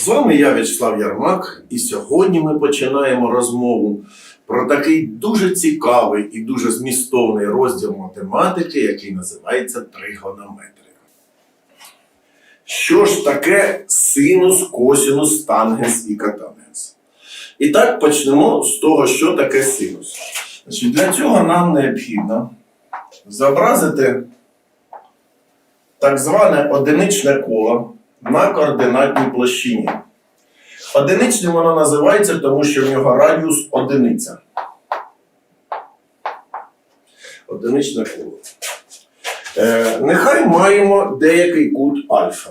З вами я, Вячеслав Ярмак, і сьогодні ми починаємо розмову про такий дуже цікавий і дуже змістовний розділ математики, який називається тригонометрія. Що ж таке синус, косинус, тангенс і котангенс? І так почнемо з того, що таке синус. Значить, для цього нам необхідно зобразити так зване одиничне коло на координатній площині. Одиничним воно називається, тому що в нього радіус одиниця. Одиничне коло. Е, нехай маємо деякий кут альфа.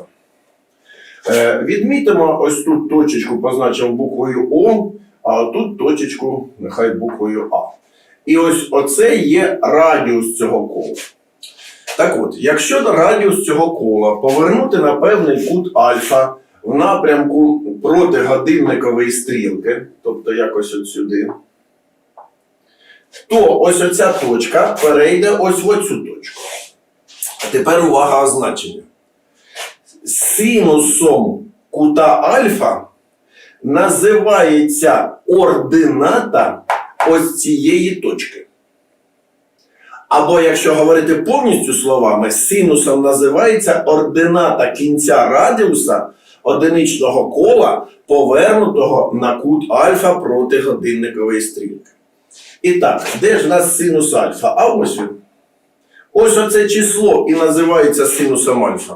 Е, відмітимо ось тут точечку, позначимо буквою О, а тут точечку, нехай буквою А. І ось оце є радіус цього кола. Так от, якщо радіус цього кола повернути на певний кут альфа в напрямку проти годинникової стрілки, тобто якось от сюди, то ось оця точка перейде ось в оцю точку. А тепер увага означення. Синусом кута альфа називається ордината ось цієї точки. Або, якщо говорити повністю словами, синусом називається ордината кінця радіуса одиничного кола, повернутого на кут альфа проти годинникової стрілки. І так, де ж нас синус альфа? А ось він. Ось оце число і називається синусом альфа.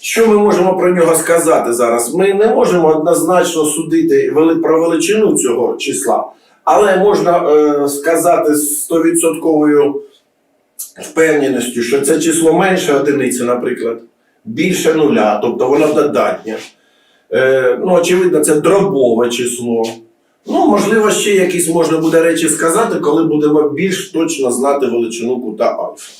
Що ми можемо про нього сказати зараз? Ми не можемо однозначно судити про величину цього числа, але можна е, сказати з 100% впевненістю, що це число менше одиниці, наприклад, більше нуля, тобто воно додатнє. Е, ну, очевидно, це дробове число. Ну, можливо, ще якісь можна буде речі сказати, коли будемо більш точно знати величину кута альфа.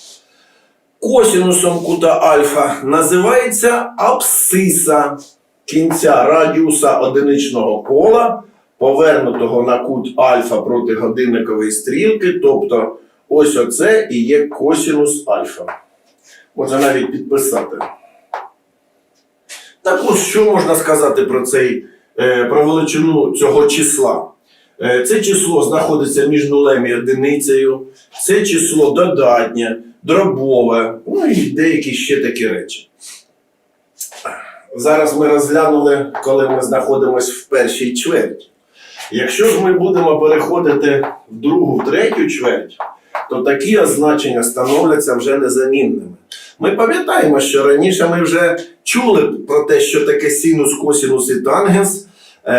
Косінусом кута альфа називається абсциса кінця радіуса одиничного кола, повернутого на кут альфа проти годинникової стрілки, тобто ось оце і є косінус альфа. Можна навіть підписати. Так ось що можна сказати про цей, е, про величину цього числа? Е, Це число знаходиться між нулем і одиницею, це число додатнє, дробове, ну і деякі ще такі речі. Зараз ми розглянули, коли ми знаходимося в першій чверті. Якщо ж ми будемо переходити в другу, в третю чверть, то такі означення становляться вже незамінними. Ми пам'ятаємо, що раніше ми вже чули про те, що таке синус, косинус і тангенс, е,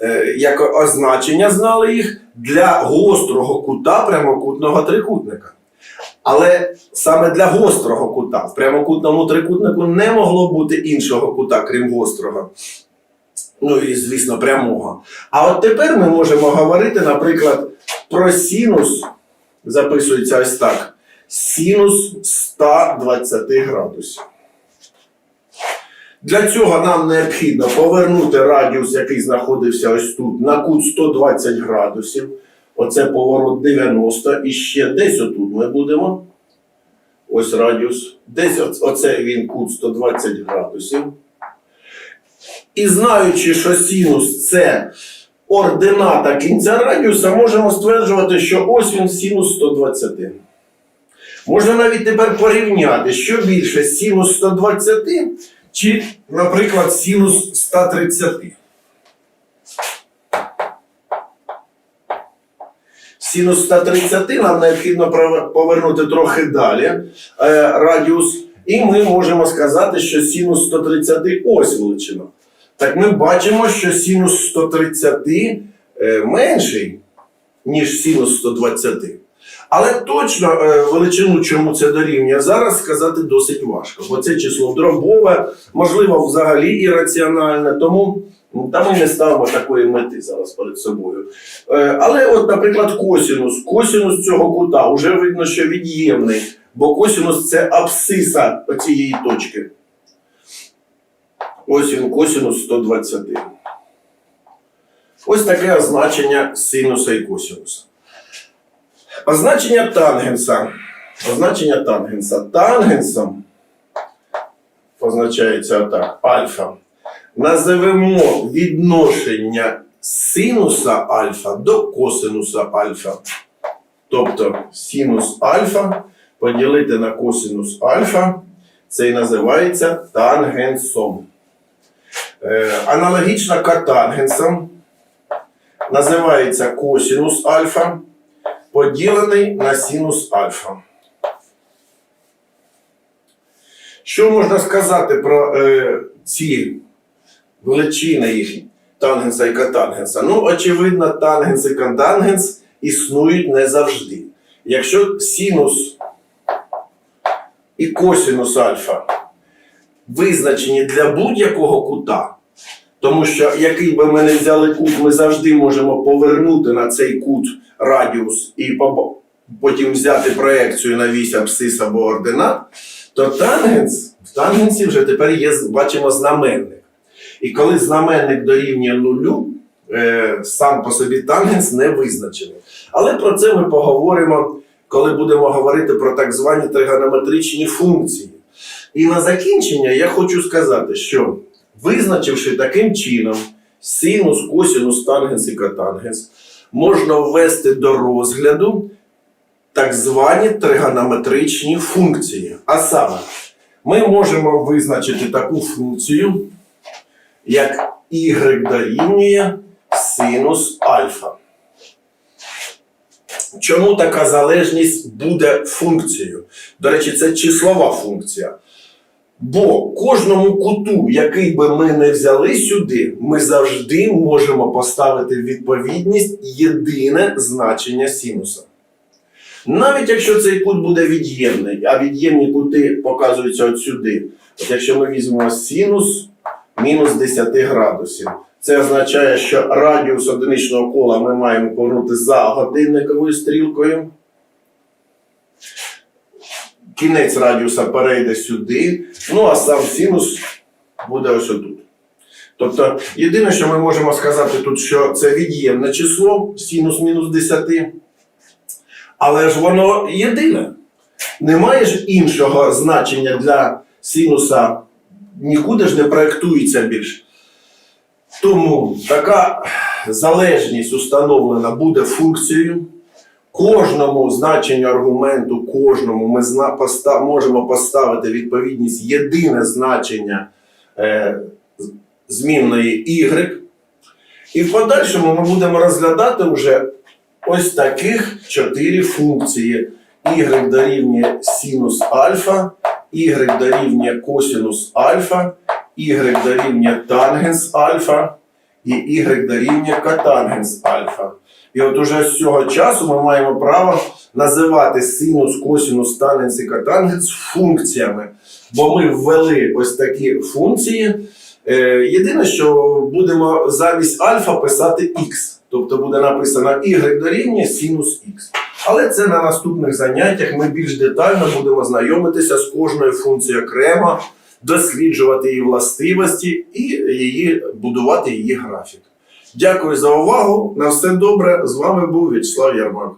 е, як означення знали їх для гострого кута прямокутного трикутника. Але саме для гострого кута в прямокутному трикутнику не могло бути іншого кута, крім гострого. Ну і, звісно, прямого. А от тепер ми можемо говорити, наприклад, про синус, записується ось так: синус 120 градусів. Для цього нам необхідно повернути радіус, який знаходився ось тут, на кут 120 градусів. Оце поворот 90. І ще десь отут ми будемо. Ось радіус. Десь оце він кут 120 градусів. І знаючи, що синус це ордината кінця радіуса, можемо стверджувати, що ось він синус 120. Можна навіть тепер порівняти, що більше синус 120 чи, наприклад, синус 130. Синус 130 нам необхідно повернути трохи далі е, радіус, і ми можемо сказати, що синус 130 ось величина. Так ми бачимо, що синус 130 е, менший, ніж синус 120. Але точно е, величину, чому це дорівнює, зараз сказати досить важко. Бо це число дробове, можливо, взагалі ірраціональне, тому ну, та ми не ставимо такої мети зараз перед собою. Е, але, от, наприклад, косінус. Косінус цього кута вже видно, що від'ємний, бо косінус це абсциса цієї точки. Ось він косінус 120. Ось таке означення синуса і косінуса. Означення тангенса. Означення тангенса. Тангенсом позначається так, альфа. Називемо відношення синуса альфа до косинуса альфа. Тобто синус альфа поділити на косинус альфа, це і називається тангенсом. Е, аналогічно котангенсом називається косинус альфа, поділений на синус альфа. Що можна сказати про е, ці величини їх тангенса і котангенса? Ну, очевидно, тангенс і котангенс існують не завжди. Якщо синус і косинус альфа визначені для будь-якого кута, тому що який би ми не взяли кут, ми завжди можемо повернути на цей кут радіус і потім взяти проекцію на вісь абсцис або ординат, то тангенс, в тангенсі вже тепер є, бачимо, знаменник. І коли знаменник дорівнює нулю, е, сам по собі тангенс не визначений. Але про це ми поговоримо, коли будемо говорити про так звані тригонометричні функції. І на закінчення я хочу сказати, що визначивши таким чином синус, косинус, тангенс і котангенс, можна ввести до розгляду так звані тригонометричні функції. А саме, ми можемо визначити таку функцію, як y дорівнює синус альфа. Чому така залежність буде функцією? До речі, це числова функція. Бо кожному куту, який би ми не взяли сюди, ми завжди можемо поставити відповідність єдине значення синуса. Навіть якщо цей кут буде від'ємний, а від'ємні кути показуються от сюди. От якщо ми візьмемо синус мінус 10 градусів, це означає, що радіус одиничного кола ми маємо повернути за годинниковою стрілкою. Кінець радіуса перейде сюди, ну а сам синус буде ось отут. Тобто, єдине, що ми можемо сказати тут, що це від'ємне число, синус мінус 10, але ж воно єдине. Немає ж іншого значення для синуса, нікуди ж не проєктується більше. Тому така залежність установлена буде функцією. Кожному значенню аргументу, кожному ми зна, поста, можемо поставити відповідність єдине значення е, змінної y. І в подальшому ми будемо розглядати вже ось таких чотири функції. y дорівнює синус альфа, y дорівнює косинус альфа, y дорівнює тангенс альфа і y дорівнює котангенс альфа. І от уже з цього часу ми маємо право називати синус, косинус, тангенс і котангенс функціями. Бо ми ввели ось такі функції. Е, єдине, що будемо замість альфа писати х. Тобто буде написано y дорівнює синус х. Але це на наступних заняттях ми більш детально будемо знайомитися з кожною функцією окремо, досліджувати її властивості і її, будувати її графік. Дякую за увагу. На все добре. З вами був В'ячеслав Ярмак.